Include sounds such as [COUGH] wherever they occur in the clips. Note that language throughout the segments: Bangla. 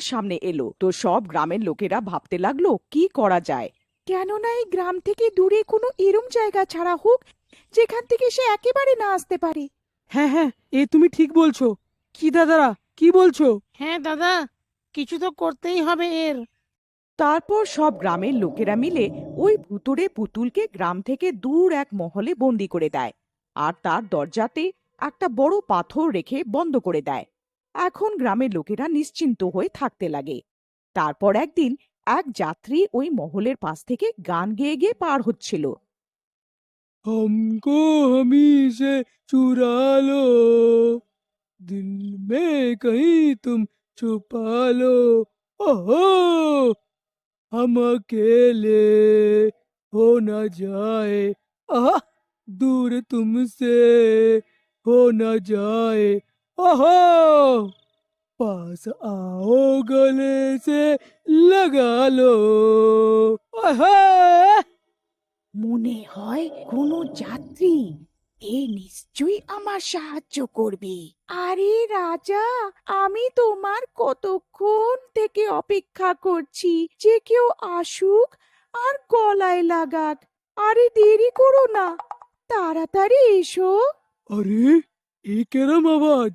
তার সামনে এলো। তো সব গ্রামের লোকেরা ভাবতে লাগল কি করা যায়? কেননা এই গ্রাম থেকে দূরে কোনো এরম জায়গা ছাড়া হোক যেখান থেকে সে একেবারে না আসতে পারে। হ্যাঁ হ্যাঁ এ তুমি ঠিক বলছো। কি দাদারা কি বলছো? হ্যাঁ দাদা কিছু তো করতেই হবে এর। তারপর সব গ্রামের লোকেরা মিলে ওই ভুতুড়ে পুতুলকে গ্রাম থেকে দূর এক মহলে বন্দি করে দেয়। আর তার দরজাতে একটা বড় পাথর রেখে বন্ধ করে দেয়। এখন গ্রামের লোকেরা নিশ্চিন্ত হয়ে থাকতে লাগে তারপর একদিন এক যাত্রী ওই মহলের পাশ থেকে গান গেয়ে গেয়ে পার হচ্ছিল हमको हमी से चुरा लो दिल में कहीं तुम छुपा लो ओहो हम अकेले हो न जाए आह दूर तुमसे हो न जाए ओहो पास आओ गले से लगा लो आहा মনে হয় কোনো যাত্রী এ নিশ্চয়ই আমার সাহায্য করবে আরে রাজা আমি তোমার কতক্ষণ থেকে অপেক্ষা করছি যে কেউ আসুক আর গলায় লাগাক আরে দেরি করো না তাড়াতাড়ি এসো আরে এ কেরম আওয়াজ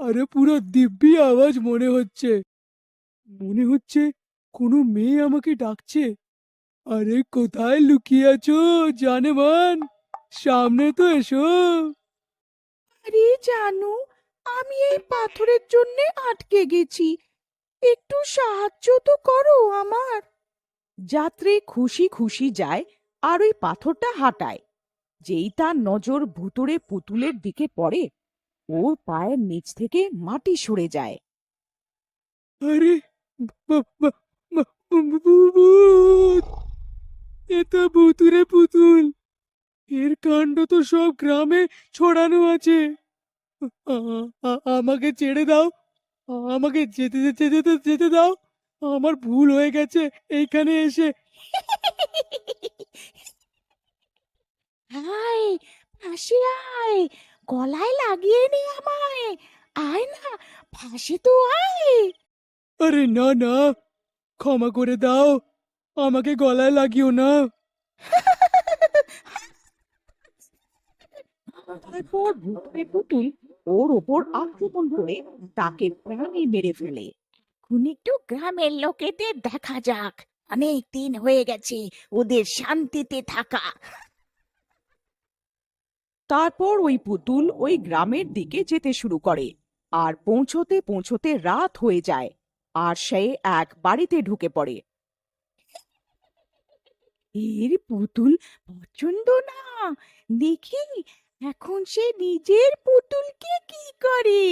আরে পুরো দিব্যি আওয়াজ মনে হচ্ছে। মনে হচ্ছে কোনো মেয়ে আমাকে ডাকছে। আরে কোথায় লুকিয়ে আছো, জানেমান? সামনে তো এসো। আরে জানু, আমি এই পাথরের জন্য আটকে গেছি। একটু সাহায্য তো করো আমার। যাত্রী খুশি খুশি যায় আর ওই পাথরটা হাঁটায়। যেই তার নজর ভুতুড়ে পুতুলের দিকে পড়ে ওর পায়ের নিচ থেকে মাটি সরে যায়। আরে ভুতুরে পুতুল এর কাণ্ড তো সব গ্রামে ছড়ানো আছে। আমাকে ছেড়ে দাও। আমাকে যেতে যেতে যেতে যেতে দাও। আমার ভুল হয়ে গেছে এইখানে এসে। [LAUGHS] আয় ফাঁসি আয়। গলায় লাগিয়ে নে আমায়। আয় না ফাঁসি তো আয়। আরে না না ক্ষমা করে দাও আমাকে গলায় লাগিও না। তারপর ভূতের পুতুল ওর ওপর আক্রমণ করে তাকে প্রাণে মেরে ফেলে। এখন একটু গ্রামের লোকেদের দেখা যাক। অনেক দিন হয়ে গেছে ওদের শান্তিতে থাকা। তারপর ওই পুতুল ওই গ্রামের দিকে যেতে শুরু করে। আর পৌঁছতে পৌঁছতে রাত হয়ে যায় আর সে এক বাড়িতে ঢুকে পড়ে। এর পুতুল পছন্দ না। দেখি এখন সে নিজের পুতুলকে কি করে?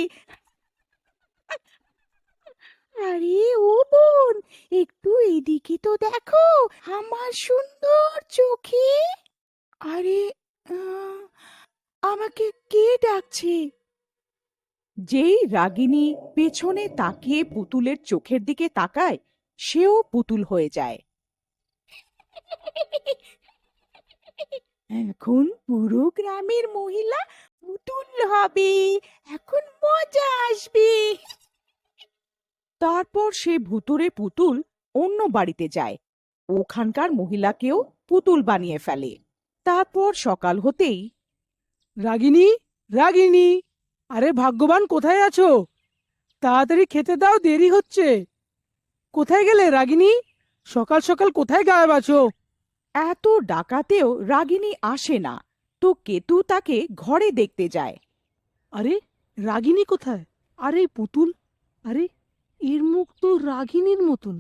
আরে ও বোন একটু এদিকে তো দেখো আমার সুন্দর চোখে। আরে আহ, আমাকে কে ডাকছে? যেই রাগিনী পেছনে তাকিয়ে পুতুলের চোখের দিকে তাকায়, সেও পুতুল হয়ে যায়। এখন পুরো গ্রামের মহিলা পুতুল হবে, এখন মজা আসবে। তারপর সে ভুতুরে পুতুল অন্য বাড়িতে যায়। ওখানকার মহিলাকেও পুতুল বানিয়ে ফেলে। তারপর সকাল হতেই রাগিনী রাগিনী আরে ভাগ্যবান কোথায় আছো? তাড়াতাড়ি খেতে দাও দেরি হচ্ছে। কোথায় গেলে রাগিনী? সকাল সকাল কোথায় গায়েব আছো? এত ডাকাতেও রাগিনী আসে না তো কেতু তাকে ঘরে দেখতে যায়। আরে রাগিনী কোথায়? আরে পুতুল। আরে এর মুখ তো রাগিনীর মতন।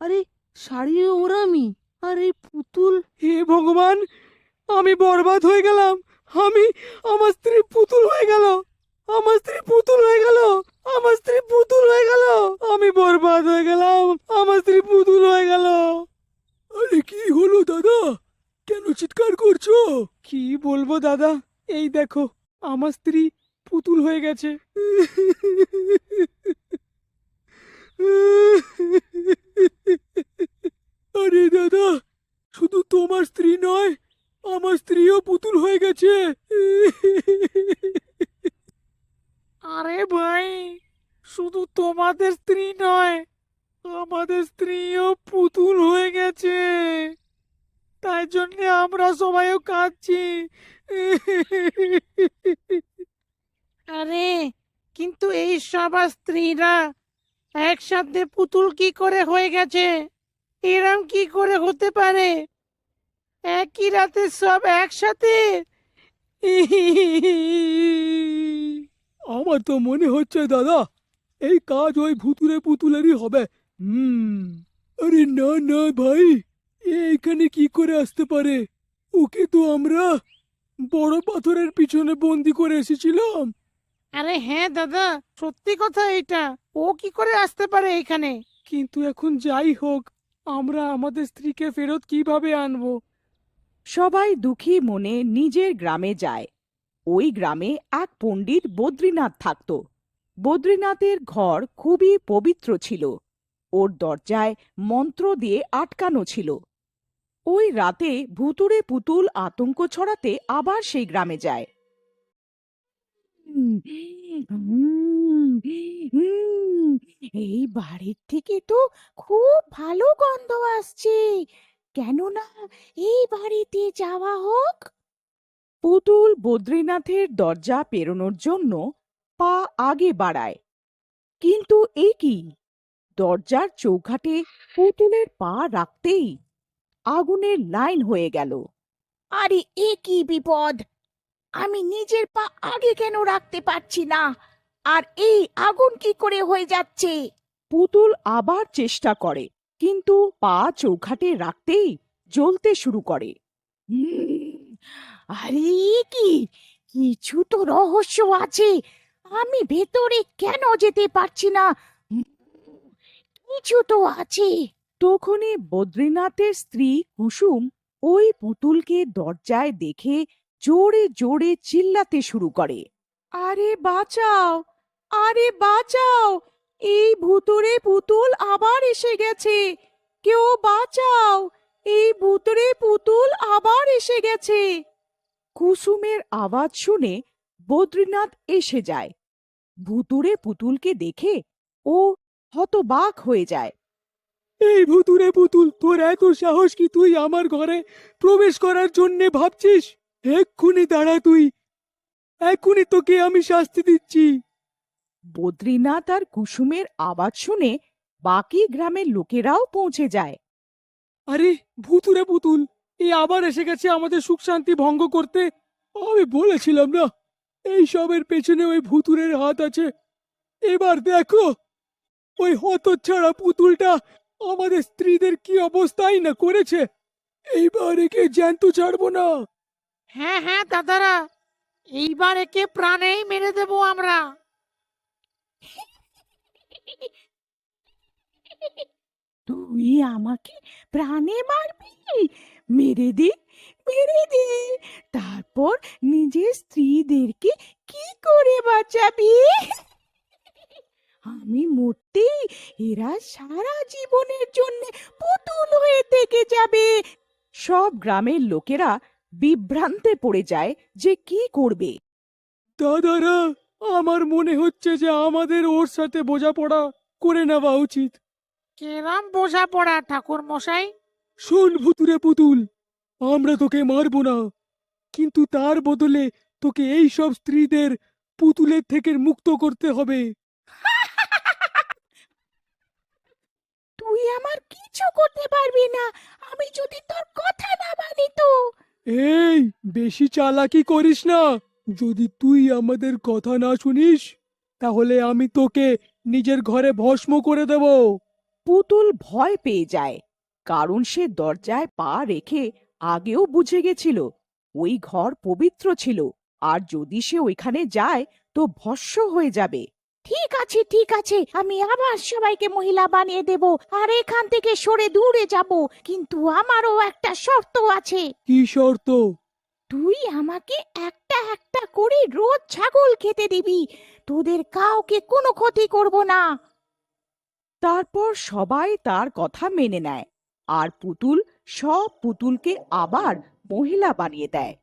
আরে শাড়ি ওরামি। আরে পুতুল। হে ভগবান আমি বরবাদ হয়ে গেলাম। আমি, আমার স্ত্রী পুতুল হয়ে গেল। আমার স্ত্রী পুতুল হয়ে গেল। আমার স্ত্রী পুতুল হয়ে গেল। আমি বরবাদ হয়ে গেলাম। আমার স্ত্রী পুতুল হয়ে গেল। আরে কি হলো দাদা? কেন চিৎকার করছ? কি বলব দাদা? এই দেখো, আমার স্ত্রী পুতুল হয়ে গেছে। আরে দাদা, শুধু তোমার স্ত্রী নয় আমার স্ত্রীও পুতুল হয়ে গেছে। আরে ভাই, শুধু তোমাদের স্ত্রী নয়, আমাদের স্ত্রীও পুতুল হয়ে গেছে। তাই জন্য আমরা সবাইও কাঁদছি। আরে, কিন্তু এই সবার স্ত্রীরা একসাথে পুতুল কি করে হয়ে গেছে? এরম কি করে হতে পারে? একই রাতে সব একসাথে? আমার তো মনে হচ্ছে দাদা এই কাজ ওই ভুতুরে পুতুলেরই হবে। হুম। আরে না না ভাই এখানে কি করে আসতে পারে? ওকে তো আমরা বড় পাথরের পিছনে বন্দি করে এসেছিলাম। আরে হ্যাঁ দাদা সত্যি কথা এটা। ও কি করে আসতে পারে এখানে? কিন্তু এখন যাই হোক আমরা আমাদের স্ত্রীকে ফেরত কীভাবে আনব? সবাই দুঃখী মনে নিজের গ্রামে যায়। ওই গ্রামে এক পণ্ডিত বদ্রীনাথ থাকত। বদ্রীনাথের ঘর খুবই পবিত্র ছিল। ওর দরজায় মন্ত্র দিয়ে আটকানো ছিল। ওই রাতে ভুতুরে পুতুল আতঙ্ক ছড়াতে আবার সেই গ্রামে যায়। এই বাড়ির থেকে তো খুব ভালো গন্ধ আসছে। কেননা এই বাড়িতে যাওয়া হোক। পুতুল বদ্রীনাথের দরজা পেরোনোর জন্য পা আগে বাড়ায়। কিন্তু এ কি? দরজার চৌঘাটে পুতুলের পা রাখতেই আগুনের লাইন হয়ে গেল। আরে, এ কি বিপদ? আমি নিজের পা আগে কেন রাখতে পারছি না? আর এই আগুন কি করে হয়ে যাচ্ছে? পুতুল আবার চেষ্টা করে। কিন্তু পা চৌঘাটে রাখতেই জ্বলতে শুরু করে। আরে কি? কিছু তো রহস্য আছে। আমি ভেতরে কেন যেতে পারছি না? কিছু তো আছে। তখনই বদ্রীনাথের স্ত্রী কুসুম ওই পুতুলকে দরজায় দেখে জোরে জোরে চিল্লাতে শুরু করে। আরে বাঁচাও! আরে বাঁচাও! এই ভুতুরে পুতুল আবার এসে গেছে। কেউ বাঁচাও, এই ভুতুরে পুতুল আবার এসে গেছে। কুসুমের আওয়াজ শুনে বদ্রীনাথ এসে যায়। ভুতুরে পুতুলকে দেখে ও হতবাক হয়ে যায়। এই ভুতুরে পুতুল, তোর এত সাহস কি তুই আমার ঘরে প্রবেশ করার জন্য ভাবছিস? এক্ষুনি দাঁড়া তুই। এক্ষুনি তোকে আমি শাস্তি দিচ্ছি। বদ্রীনাথ আর কুসুমের আওয়াজ শুনে বাকি গ্রামের লোকেরাও পৌঁছে যায়। আরে ভুতুরে পুতুল এই আবার এসে গেছে আমাদের সুখ শান্তি ভঙ্গ করতে। আমি বলেছিলাম না এই সবের পেছনে ওই ভুতুরের হাত আছে। এবার দেখো ওই হতচ্ছাড়া পুতুলটা আমাদের স্ত্রীদের কি অবস্থাই না করেছে? এইবার একে জ্যান্ত ছাড়বো না। হ্যাঁ হ্যাঁ দাদারা এইবার একে প্রাণেই মেরে দেব আমরা। তুই আমাকে প্রাণে মারবি? মেরে দে মেরে দে। তারপর নিজের স্ত্রীদেরকে কি করে বাঁচাবি? আমি মরতেই এরা সারা জীবনের জন্য পুতুল হয়ে থেকে যাবে। সব গ্রামের লোকেরা বিভ্রান্তে পড়ে যায় যে কি করবে। দাদারা আমার মনে হচ্ছে যে আমাদের ওর সাথে বোঝাপড়া করে নেওয়া উচিত। কেরাম বোঝা পড়া ঠাকুর মশাই? শোন ভুতুরে পুতুল আমরা তোকে মারবো না কিন্তু তার বদলে তোকে এই সব স্ত্রীদের পুতুলের থেকে মুক্ত করতে হবে। [LAUGHS] তুই আমার কিছু করতে পারবি না আমি যদি তোর কথা না মানি তো। এই বেশি চালাকি করিস না। যদি তুই আমাদের কথা না শুনিস তাহলে আমি তোকে নিজের ঘরে ভস্ম করে দেব। পুতুল ভয় পেয়ে যায় কারণ সে দরজায় পা রেখে আগেও বুঝে গেছিল ওই ঘর পবিত্র ছিল আর যদি সে ওইখানে যায় তো ভস্য হয়ে যাবে। ঠিক আছে ঠিক আছে আমি আবার সবাইকে মহিলা বানিয়ে দেব আর এখান থেকে সরে দূরে যাব কিন্তু আমারও একটা শর্ত আছে। কি শর্ত? তুই আমাকে একটা একটা করে রোজ ছাগল খেতে দিবি। তোদের কাউকে কোনো ক্ষতি করব না। তারপর সবাই তার কথা মেনে নেয়। আর পুতুল সব পুতুলকে আবার মহিলা বানিয়ে দেয়।